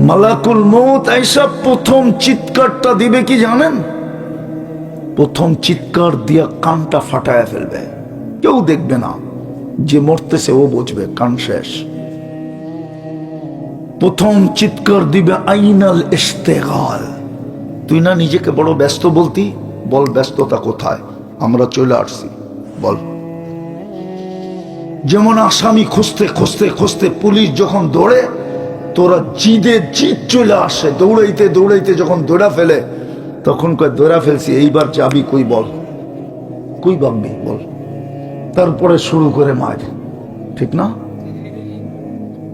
মালাকুল এইসব প্রথম চিৎকারটা দিবে কি জানেন? প্রথম চিৎকার দিয়া কানটা ফাটায় ফেলবে। কেউ দেখবে না, যে মরতেছে ও বুঝবে, কান শেষ। প্রথম চিৎকার দিবে আইনাল ইস্তেগাল তুই না নিজেকে বড় ব্যস্ত বলতি? বল, ব্যস্ততা কোথায়? আমরা চলে আসছি, বল। যেমন আসামি খুঁজতে খুঁজতে খুঁজতে পুলিশ যখন দৌড়ে তোরা জিদে জিদ চলে আসে, দৌড়াইতে দৌড়াইতে যখন দৌড়া ফেলে, তখন কয়, দৌড়া ফেলছি, এইবার যাবি কই বল? কই ভাববি বল। তারপরে শুরু করে মার ঠিক না?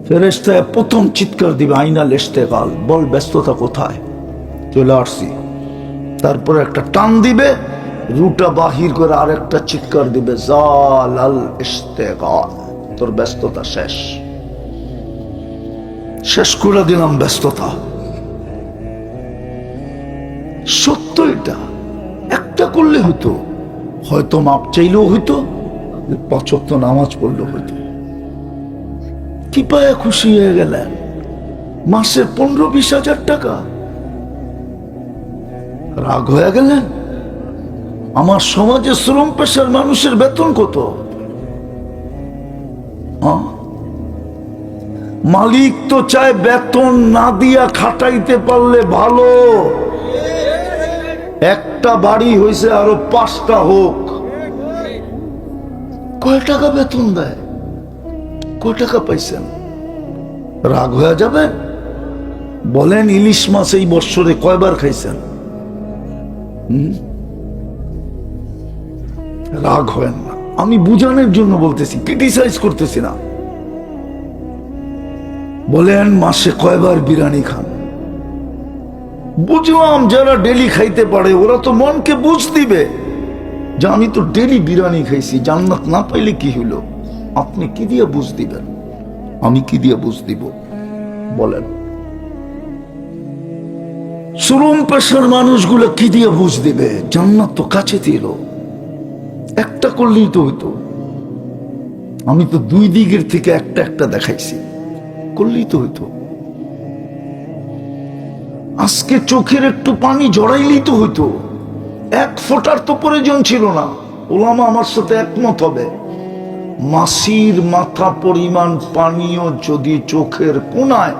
ফেরেস্তায় প্রথম চিৎকার দিবে, আইনা লেসতে কাল বল ব্যস্ততা কোথায়? চলে আসছি। তারপরে একটা টান দিবে, রুটা বাহির করে আরেকটা চিৎকার দিবে জাল আল তোর ব্যস্ততা শেষ। শেষ করে দিলাম ব্যস্ততা। সত্য এটা। একটা করলে হতো হয়তো মাপ চাইলেও হইতো পাচক নামাজ পড়লেও হইতো। কি খুশি হয়ে গেলেন। মাসে পনেরো বিশ হাজার টাকা। রাগ হয়ে গেলেন? আমার সমাজে শ্রম পেশার মানুষের বেতন কত? হ্যাঁ? মালিক তো চায় বেতন না দিয়া খাটাইতে পারলে ভালো। একটা বাড়ি হয়েছে আরও পাঁচটা হোক। কয় টাকা বেতন দেয়? কয় টাকা পাইছেন? রাগ হয়ে যাবে? বলেন ইলিশ মাছ এই বৎসরে কয়বার খাইছেন? রাগ হয় না। আমি বুঝানোর জন্য বলতেছি ক্রিটিসাইজ করতেছি না। বলেন মাসে কয়বার বিরিয়ানি খান। বুঝলাম যারা ডেলি খাইতে পারে, ওরা তো মনকে বুঝ দিবে যে আমি তো ডেলি বিরিয়ানি খাইছি, জান্নাত না পাইলে কি হইল? আপনি কি দিয়ে বুঝ দিবেন? আমি কি দিয়ে বুঝ দিব? বলেন। শ্রম পেশার মানুষগুলো কি দিয়ে বুঝ দিবে? জান্নাত তো কাছে ছিল। একটা করলেই তো হইতো। আমি তো দুই দিকের থেকে একটা একটা দেখাইছি। করলেই তো হইতো। আজকে চোখের একটু পানি জড়াইলেই তো হইতো। এক ফোটার তো প্রয়োজন ছিল না। ওলামা আমার সাথে একমত হবে। মাসির মাথা পরিমাণ পানীয় যদি চোখের কোনায়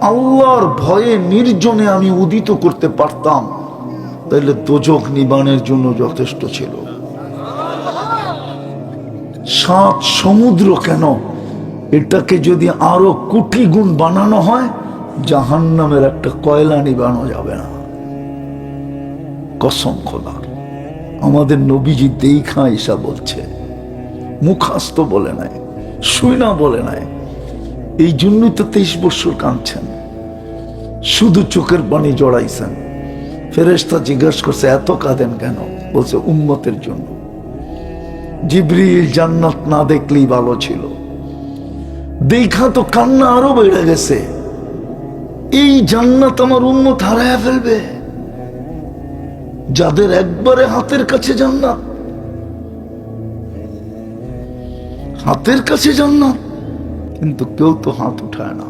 আল্লাহর ভয়ে নির্জনে আমি উদিত করতে পারতাম তাহলে দোজক নিবানের জন্য যথেষ্ট ছিল। সাত সমুদ্র কেন এটাকে যদি আরও কোটি গুণ বানানো হয় জাহান নামের একটা কয়লা নিবানো যাবে না। কসম খোদার। আমাদের নবীজি দেখা ঈশা বলছে, মুখাস্ত বলে নাই শুইনা বলে নাই। এই জন্যই তো তেইশ বছর কাঁদছেন। শুধু চোখের পানি জড়াইছেন। ফেরেস্তা জিজ্ঞাসা করছে, এত কাঁদেন কেন? বলছে, উম্মতের জন্য। জিব্রিল জান্নাত না দেখলেই ভালো ছিল। দেখা তো কান্না আরও বেড়ে গেছে। এই জান্নাত আমার উন্মত হারায় ফেলবে। যাদের একবারে হাতের কাছে জান্নাত, হাতের কাছে জান্নাত, কিন্তু কেউ তো হাত উঠায় না।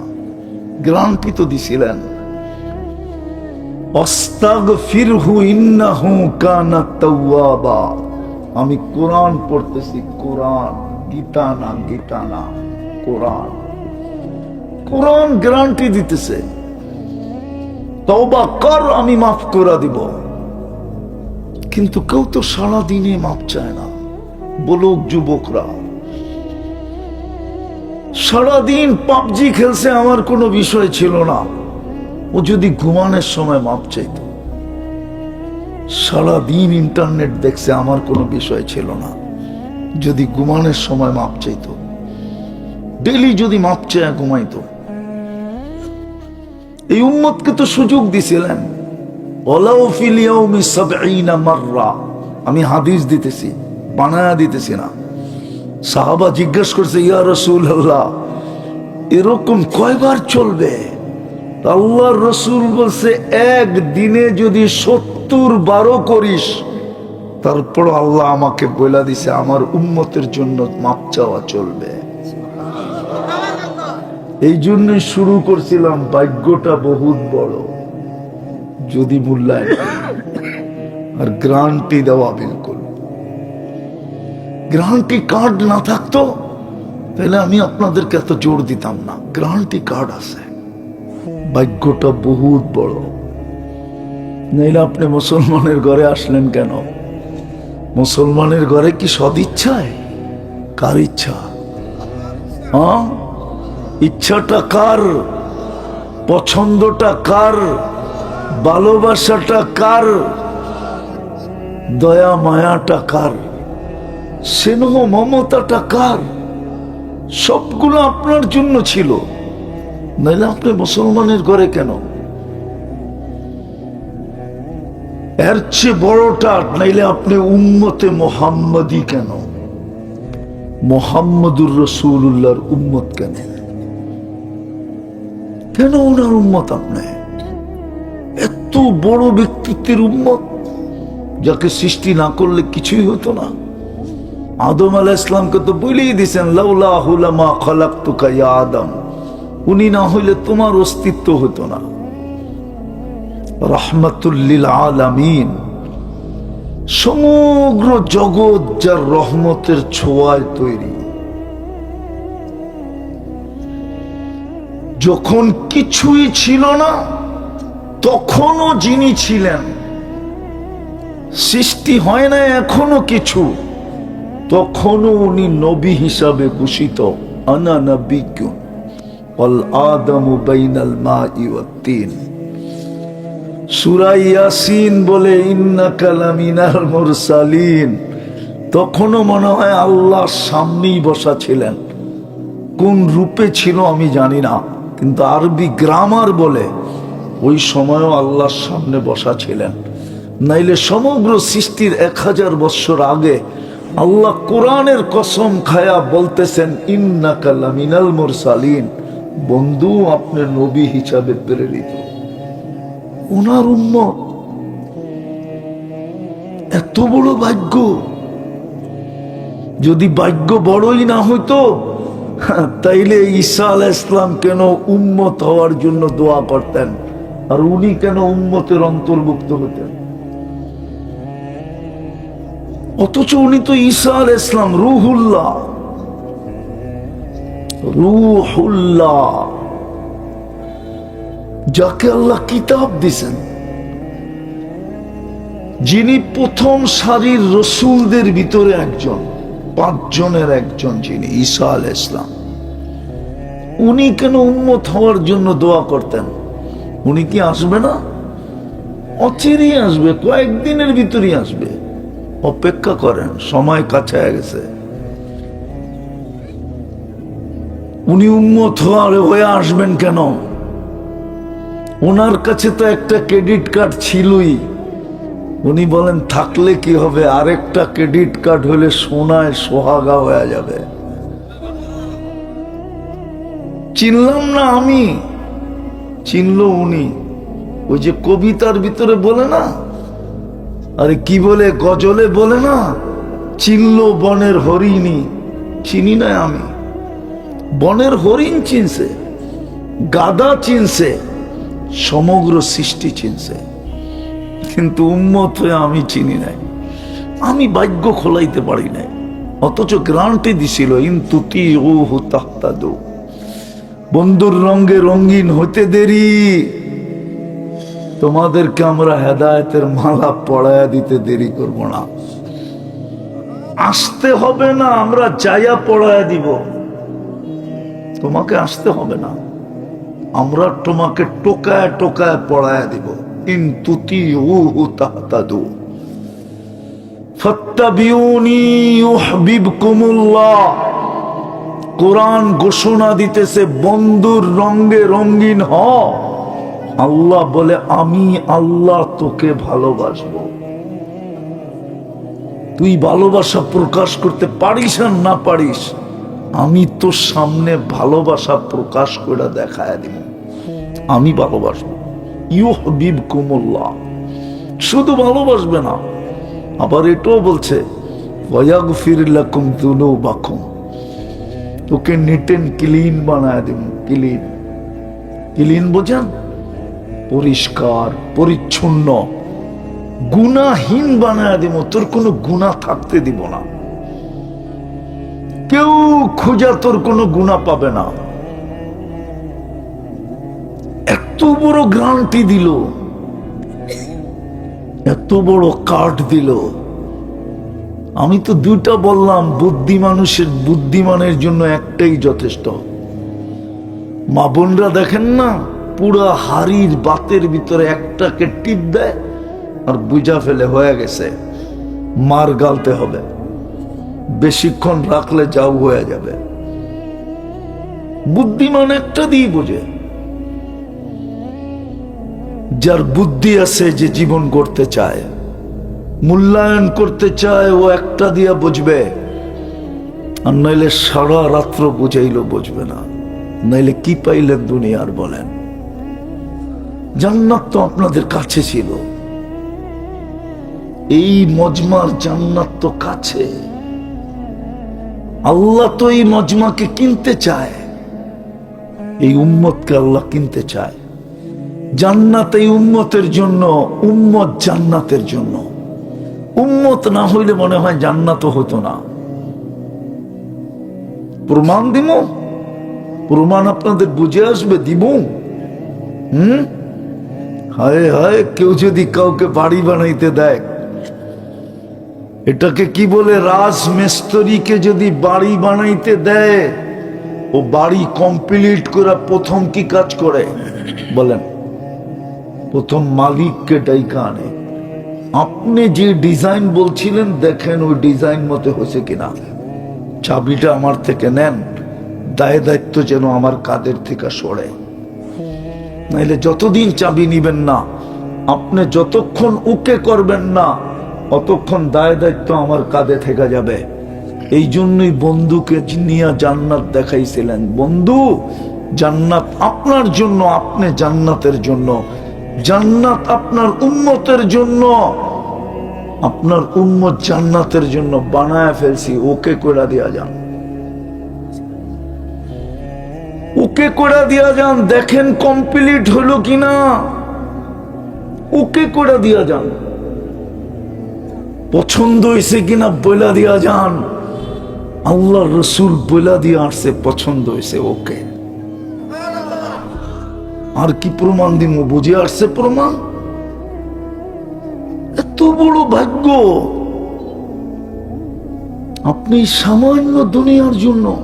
গ্রান্টি তো দিছিলেন। আমি কোরআন পড়তেছি, কোরআন, গীতা না গীতা না। কোরআন। কোরআন গ্যারান্টি দিতেছে। তওবা কর, আমি মাফ করে দিব। কিন্তু কেউ তো সারা দিনে মাপ চায় না, বলুক যুবকরা। সারাদিন পাবজি খেলছে আমার কোনো বিষয় ছিল না। ও যদি ঘুমানোর সময় মাপ চাইতো। সারাদিন ইন্টারনেট দেখছে আমার কোনো বিষয় ছিল না। যদি ঘুমানোর সময় মাপ চাইতো। ডেলি যদি মাপ চায় ঘুমাইতো। এই উম্মতকে তো সুযোগ দিছিলেন। আমি হাদিস দিতেছি, বানায়া দিতেছি না। সাহাবা জিজ্ঞেস করছে, ইয়া রাসূলুল্লাহ, এরকম কয়বার চলবে? আল্লাহর রসুল বলছে এক দিনে যদি সত্তর বারো করিস তারপর আল্লাহ আমাকে বলে দিছে, আমার উম্মতের জন্য মাপ চাওয়া চলবে। এই জন্যই শুরু করছিলাম ভাগ্যটা বহুত বড়। যদি মূল্যায়ন আর গ্রান্টি দেওয়া বিলকুল গ্রান্টি কার্ড না থাকতো, তাহলে আমি আপনাদেরকে এত জোর দিতাম না। গ্রান্টি কার্ড আছে। ভাগ্যটা বহুত বড়। নাইলে আপনি মুসলমানের ঘরে আসলেন কেন? মুসলমানের ঘরে কি সদিচ্ছায়? কার ইচ্ছা? হ্যাঁ? ইচ্ছাটা কার? পছন্দটা কার? ভালোবাসাটা কার? দয়া মায়াটা কার? স্নেহ মমতাটা কার? সবগুলো আপনার জন্য ছিল। নাইলে আপনি মুসলমানের ঘরে কেন? এর চেয়ে বড়টা নাইলে আপনি উম্মতে মোহাম্মদী কেন? মোহাম্মদুর রসুল্লাহর উম্মত কেন? কেন ওনার উম্মত আপনি? এত বড় ব্যক্তিত্বের উম্মত, যাকে সৃষ্টি না করলে কিছুই হতো না। আদম আলাহ ইসলামকে তো বলেই দিছেন আদম। উনি না হইলে তোমার অস্তিত্ব হতো না। রহমতুল্লিল আলামিন। সমগ্র জগৎ যার রহমতের ছোঁয়ায় তৈরি। যখন কিছুই ছিল না, তখনও যিনি ছিলেন, সৃষ্টি হয় না এখনও কিছু, তখনও উনি নবী হিসাবে ঘোষিত আনা নবিজ্ঞ মা বলে তখনও মনে হয় আল্লাহ সামনেই বসা ছিলেন। কোন রূপে ছিল আমি জানি না। কিন্তু আরবি গ্রামার বলে, ওই সময়ও আল্লাহর সামনে বসা ছিলেন। নাইলে সমগ্র সৃষ্টির এক হাজার বৎসর আগে আল্লাহ কোরআনের কসম খায়া বলতেছেন ইন্না কালামিনাল মুরসালিন। বন্ধু আপনার নবী হিসাবে প্রেরিত। ওনার উন্মত এত বড় ভাগ্য। যদি ভাগ্য বড়ই না হইতো তাইলে ঈসা আলাহ ইসলাম কেন উম্মত হওয়ার জন্য দোয়া করতেন? আর উনি কেন উম্মতের অন্তর্ভুক্ত হতেন? অথচ উনি তো ঈসা আল ইসলাম রুহুল্লাহ। রুহুল্লাহ। যাকে আল্লাহ কিতাব দিছেন, যিনি প্রথম সারির রসুলদের ভিতরে একজন, পাঁচজনের একজন যিনি ঈসা আল ইসলাম উনি কেন উন্মত হওয়ার জন্য দোয়া করতেন? উনি কি আসবে না? অচিরেই আসবে, কয়েকদিনের ভিতরেই আসবে। অপেক্ষা করেন, সময় কাছে গেছে। উনি উন্মত হওয়ার হয়ে আসবেন কেন? ওনার কাছে তো একটা ক্রেডিট কার্ড ছিলই। উনি বলেন, থাকলে কি হবে? আরেকটা ক্রেডিট কার্ড হলে সোনায় সোহাগা হয়ে যাবে। চিনলাম না আমি। চিনল উনি। ওই যে কবিতার ভিতরে বলে না? আরে কি বলে, গজলে বলে না? চিনল বনের হরিণী। চিনি না আমি। বনের হরিণ চিনছে, গাদা চিনছে, সমগ্র সৃষ্টি চিনছে। কিন্তু উন্মত হয়ে আমি চিনি নাই। আমি ভাগ্য খোলাইতে পারি নাই। অথচ গ্রান্টে দিছিল ইন্তুতি ও তাহতাদু। বন্ধুর রঙ্গে রঙিন হতে দেরি। তোমাদেরকে আমরা হেদায়তের মালা পড়ায়া দিতে দেরি করব না। আসতে হবে না, আমরা যাইয়া পড়ায়া দিব। তোমাকে আসতে হবে না, আমরা তোমাকে টোকায় টোকায় পড়ায় দিব। ইন তুতি উ তাহতাদু। ফাত্তাবিউনি কোরআন ঘোষণা দিতেছে, বন্ধুর রঙ্গে রঙ্গিন হ। আল্লাহ বলে, আমি আল্লাহ তোকে ভালোবাসবো। তুই ভালোবাসা প্রকাশ করতে পারিস আর না পারিস, আমি তোর সামনে ভালোবাসা প্রকাশ করে দেখায় দিব। আমি ভালোবাসবো। ইউ হবিব কুমুল্লাহ শুধু ভালোবাসবে না, আবার এটাও বলছে, ওয়াগফির লাকুম দুনুবাকুম। তোকে নিট এন্ড ক্লিন বানায় দেব, ক্লিন। ক্লিন বোঝেন? পরিষ্কার, পরিচ্ছন্ন। গুণাহীন বানায় দেব, তোর কোনো গুণা থাকতে দিব না। কেউ খোঁজা তোর কোনো গুণা পাবে না। এত বড় গ্রান্টি দিল, এত বড় কার্ড দিল। আমি তো দুইটা বললাম, বুদ্ধি মানুষের, বুদ্ধিমানের জন্য একটাই যথেষ্ট। মা বোনরা দেখেন না, পুরা হাড়ির বাতের ভিতরে একটাকে টিপ দেয় আর বুঝা ফেলে হয়ে গেছে, মার গালতে হবে। বেশিক্ষণ রাখলে যাও হয়ে যাবে। বুদ্ধিমান একটা দিয়ে বোঝে। যার বুদ্ধি আছে যে জীবন করতে চায়। মূল্যায়ন করতে চায়, ও একটা দিয়া বুঝবে। আর নইলে সারা রাত্র বুঝাইলো বুঝবে না। নইলে কি পাইলেন দুনিয়ার বলেন। জান্নাত তো আপনাদের কাছে ছিল। এই মজমার জান্নাত তো কাছে। আল্লাহ তো এই মজমাকে কিনতে চায়। এই উম্মতকে আল্লাহ কিনতে চায়। জান্নাত এই উম্মতের জন্য, উম্মত জান্নাতের জন্য। উম্মত না হইলে মনে হয় জান্নাতও হতো না। প্রমাণ দিব প্রমাণ আপনাদের বুঝে আসবে দিব হুম? হায় হায়, কেউ যদি কাউকে বাড়ি বানাইতে দেয়, এটাকে কি বলে রাজ মেস্তরিকে যদি বাড়ি বানাইতে দেয়, ও বাড়ি কমপ্লিট করা প্রথম কি কাজ করে? বলেন, প্রথম মালিককে ডাইকা আনে। আপনি যে ডিজাইন বলছিলেন, দেখেন ওই ডিজাইন মতে হয়েছে কিনা। চাবিটা আমার থেকে নেন, দায় দায়িত্ব যেন আমার কাদের থেকে সরে। নাইলে যতদিন চাবি নিবেন না, আপনি যতক্ষণ উকে করবেন না, অতক্ষণ দায় দায়িত্ব আমার কাঁধে থেকে যাবে। এই জন্যই বন্ধুকে নিয়ে জান্নাত দেখাইছিলেন। বন্ধু, জান্নাত আপনার জন্য, আপনি জান্নাতের জন্য। জান্নাত আপনার উন্মতের জন্য, আপনার উন্মত জান্নাতের জন্য বানায় ফেলছি, ওকে করে দিয়া যান। ওকে করে দিয়া যান, দেখেন কমপ্লিট হলো কিনা। ওকে করে দিয়া যান। পছন্দ হয়েছে কিনা বইলা দিয়া যান। আল্লাহ রসুল বইলা দিয়া আসছে, পছন্দ হয়েছে ওকে। আর কি প্রমাণ দিব বুঝে আসছে প্রমাণ? এত বড় ভাগ্য। আপনি সামান্য দুনিয়ার জন্য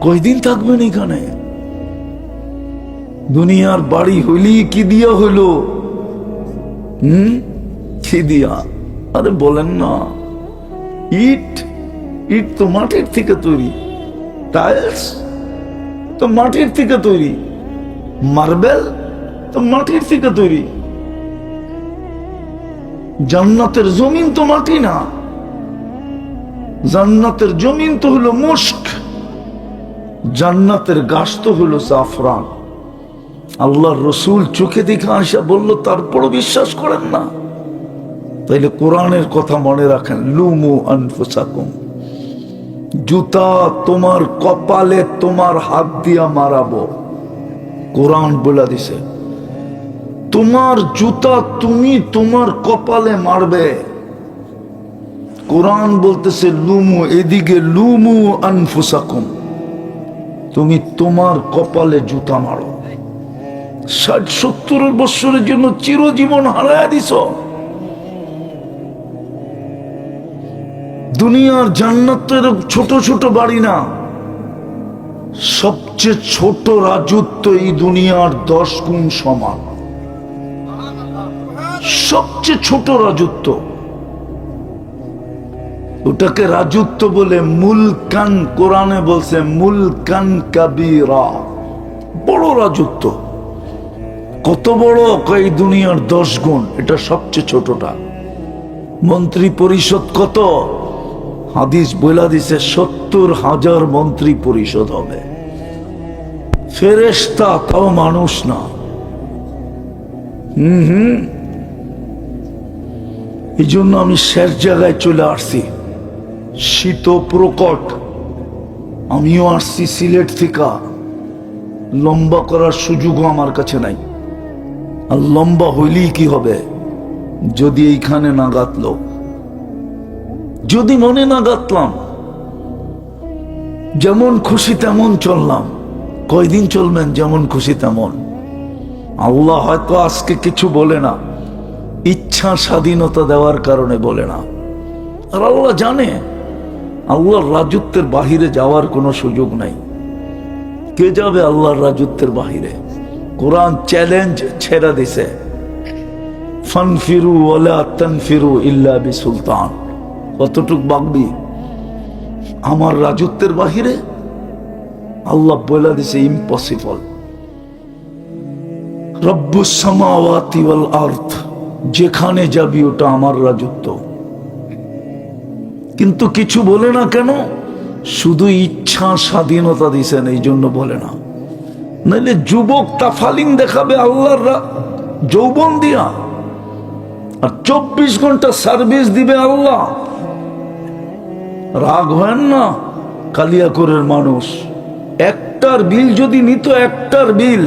কয়দিন থাকবেন এখানে? দুনিয়ার বাড়ি হইলি কি দিয়া হইল? হম? কি দিয়া? আরে বলেন না। ইট ইট তো মাটির থেকে তৈরি। টাইলস তো মাটির থেকে তৈরি। মার্বেল, তো মাটির থেকে তৈরি। জান্নাতের জমিন তো মাটি না। জান্নাতের জমিন তো হলো মুস্ক জান্নাতের গাছ তো হলো জাফরান। আল্লাহ রসুল চোখে দেখে আসা বলল, তারপরও বিশ্বাস করেন না? তাইলে কোরআনের কথা মনে রাখেন, লুমু আনফুসাকুম। জুতা তোমার কপালে তোমার হাত দিয়া মারাবো। কোরআন বলে দিছে, তোমার জুতা তুমি তোমার কপালে মারবে। কোরআন বলতেছে, লুমু, এদিকে লুমু আনফুসাকুম, তুমি তোমার কপালে জুতা মারো। ষাট সত্তর বৎসরের জন্য চিরজীবন হারায় দিছ। দুনিয়ার জান্নাত তো ছোট ছোট বাড়ি না সবচেয়ে ছোট রাজত্ব এই দুনিয়ার দশ গুণ সমান। সবচেয়ে ছোট রাজত্ব। ওটাকে রাজত্ব বলে মুলকান কোরআনে বলছে মুলকান কাবিরা। বড় রাজত্ব। কত বড় এই দুনিয়ার দশ গুণ, এটা সবচেয়ে ছোটটা। মন্ত্রী পরিষদ কত? হাদিস বইলা দিছে সত্তর হাজার মন্ত্রী পরিষদ হবে। ফেরেস্তা তাও মানুষ না। হুম। এই জন্য আমি শেষ জায়গায় চলে আসছি। শীত প্রকট। আমিও আসছি সিলেট থেকে। লম্বা করার সুযোগও আমার কাছে নাই। আর লম্বা হইলেই কি হবে? যদি এইখানে না গাতলো যদি মনে না গাতলাম। যেমন খুশি তেমন চললাম। কয়দিন চলবেন যেমন খুশি তেমন? আল্লাহ হয়তো আজকে কিছু বলে না, ইচ্ছা স্বাধীনতা দেওয়ার কারণে বলে না। আর আল্লাহ জানে, আল্লাহর রাজত্বের বাহিরে যাওয়ার কোনো সুযোগ নাই। কে যাবে আল্লাহর রাজত্বের বাহিরে? কোরআন চ্যালেঞ্জ ছেড়ে দিছে। ফানফিরু ওয়ালা তানফিরু ইল্লা বি সুলতান কতটুক বাগবি? আমার রাজত্বের বাহিরে আল্লাহ বলে দিছে ইম্পসিবল রব্বুস সামাওয়াতি ওয়াল আরদ, যেখানে যাবি ওটা আমার রাজত্ব। কিন্তু কিছু বলে না কেন? শুধু ইচ্ছা স্বাধীনতা দিছেন এই জন্য বলে না। নাইলে যুবক তাফালিং দেখাবে আল্লাহর যৌবন দিয়া। আর চব্বিশ ঘণ্টা সার্ভিস দিবে আল্লাহ। রাগ হয় না, কালিয়াকরের মানুষ। একটার বিল যদি নিত, একটার বিল।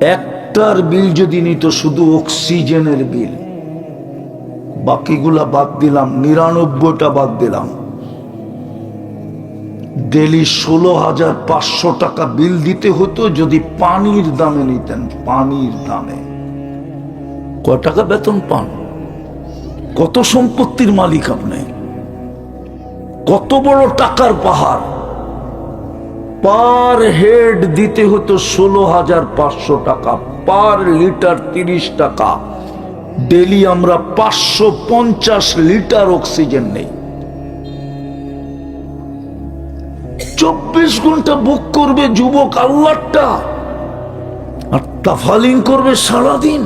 একটার বিল যদি নিত, শুধু অক্সিজেনের বিল। বাকিগুলা বাদ দিলাম, নিরানব্বইটা বাদ দিলাম। ডেলি ষোলো হাজার পাঁচশো টাকা বিল দিতে হতো, যদি পানির দামে নিতেন, পানির দামে। কয় টাকা বেতন পান? কত সম্পত্তির মালিক আপনি? কত বড় টাকার পাহাড়। পার হেড দিতে হতো ষোলো হাজার পাঁচশো টাকা, পার লিটার তিরিশ টাকা। ডেলি আমরা পাঁচশো পঞ্চাশ লিটার অক্সিজেন নেই। চব্বিশ ঘণ্টা বুক করবে যুবক আল্লাহটা, আর তাফালিং করবে সারাদিন।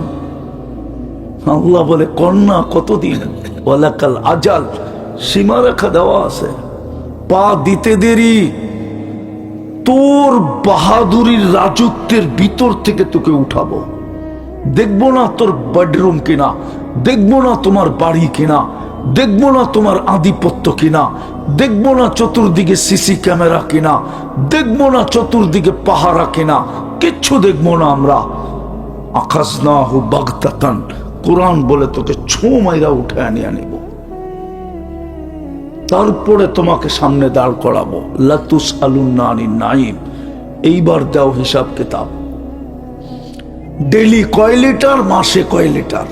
আল্লাহ বলে, কন্যা কতদিন? ওয়ালাকাল আজাল। সীমারেখা দেওয়া আছে। পা দিতে দেরি। তোর বাহাদুরির রাজত্বের ভিতর থেকে তোকে উঠাবো। দেখব না তোর বেডরুম কিনা, দেখব না তোমার বাড়ি কিনা, দেখব না তোমার আধিপত্য কিনা, দেখব না চতুর্দিকে সিসি ক্যামেরা কিনা, দেখব না চতুর্দিকে পাহারা কিনা, কিচ্ছু দেখব না আমরা। আকাশ না হু বাগদাতান, কোরআন বলে তোকে ছো মাইরা উঠে আনিয়ে নিব তারপরে তোমাকে সামনে দাঁড় করাবো। লাতুস আলুন্নানি নাইম এইবার দাও হিসাব কিতাব। ডেলি কয় লিটার, মাসে কয় লিটার?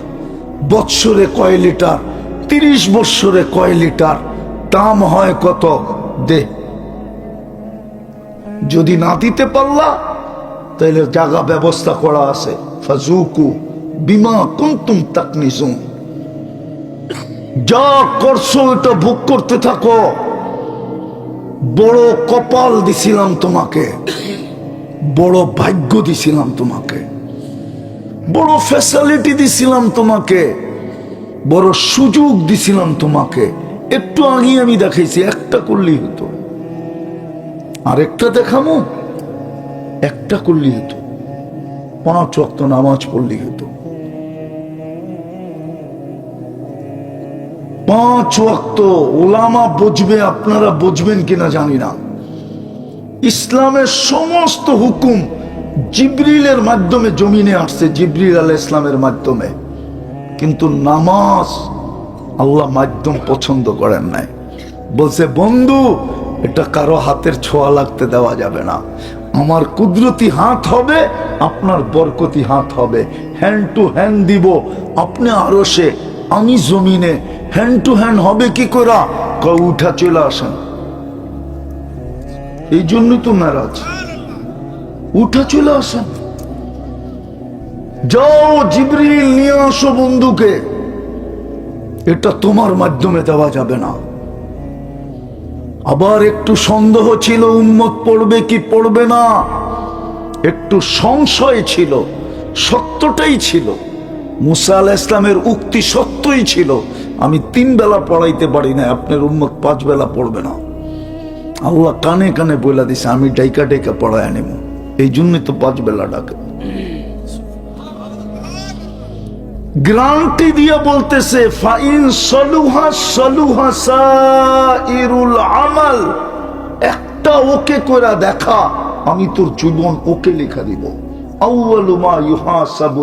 বৎসরে কয় লিটার? তিরিশ বৎসরে কয় লিটার? দাম হয় কত? দে। যদি না দিতে পারলা তাহলে জায়গা ব্যবস্থা করা আছে। ফাজুকু বিমা কুন্তুম তাকনিজুন। যা করছ, এটা ভোগ করতে থাকো। বড় কপাল দিছিলাম তোমাকে। বড় ভাগ্য দিছিলাম তোমাকে। বড় ফ্যাসিলিটি দিছিলাম তোমাকে। বড় সুযোগ দিছিলাম তোমাকে। একটু আগে আমি দেখাইছি, একটা করলেই হতো। আরেকটা দেখামো, একটা করলেই হতো। পাঁচ অক্ত নামাজ পড়লেই হতো। পাঁচ ওয়াক্ত ওলামা বুঝবে, আপনারা বুঝবেন কিনা জানি না। ইসলামের সমস্ত হুকুম জিবরিলের মাধ্যমে জমিনে আসছে, জিবরিল আল ইসলামের মাধ্যমে। কিন্তু নামাজ আল্লাহ মাধ্যম পছন্দ করেন নাই। বলছে, বন্ধু, এটা কারও হাতের ছোঁয়া লাগতে দেওয়া যাবে না। আমার কুদরতি হাত হবে, আপনার বরকতি হাত হবে। হ্যান্ড টু হ্যান্ড দিব। আপনি আরও সে আমি জমিনে হ্যান্ড টু হ্যান্ড হবে কি করা? ক উঠা, চলে আসেন। এই জন্যই তো নারাজ। উঠা, চলে আসেন। যাও, জিবরিল, নিয়ে আসো বন্ধুকে। এটা তোমার মাধ্যমে দেওয়া যাবে না। আবার একটু সন্দেহ ছিল উন্মত পড়বে কি পড়বে না? একটু সংশয় ছিল, সত্যটাই ছিল। মুসা আল ইসলামের উক্তি সত্যই ছিল। আমি তিন বেলা পড়াইতে পারি না আপনার উন্মত পাঁচ বেলা পড়বে না। আল্লাহ কানে কানে বলে দিছে, আমি ডাইকা ডাইকা পড়ায় নেব এই জন্যই তো পাঁচ বেলা ডাকে। গ্রান্টি দিয়ে বলতেছে, ফাইন সলুহা সলুহা সাইরুল আমাল, একটা ওকে করে দেখা, আমি তোর জীবন ওকে লেখা দিব। আউয়ালু মা ইউহাসাবু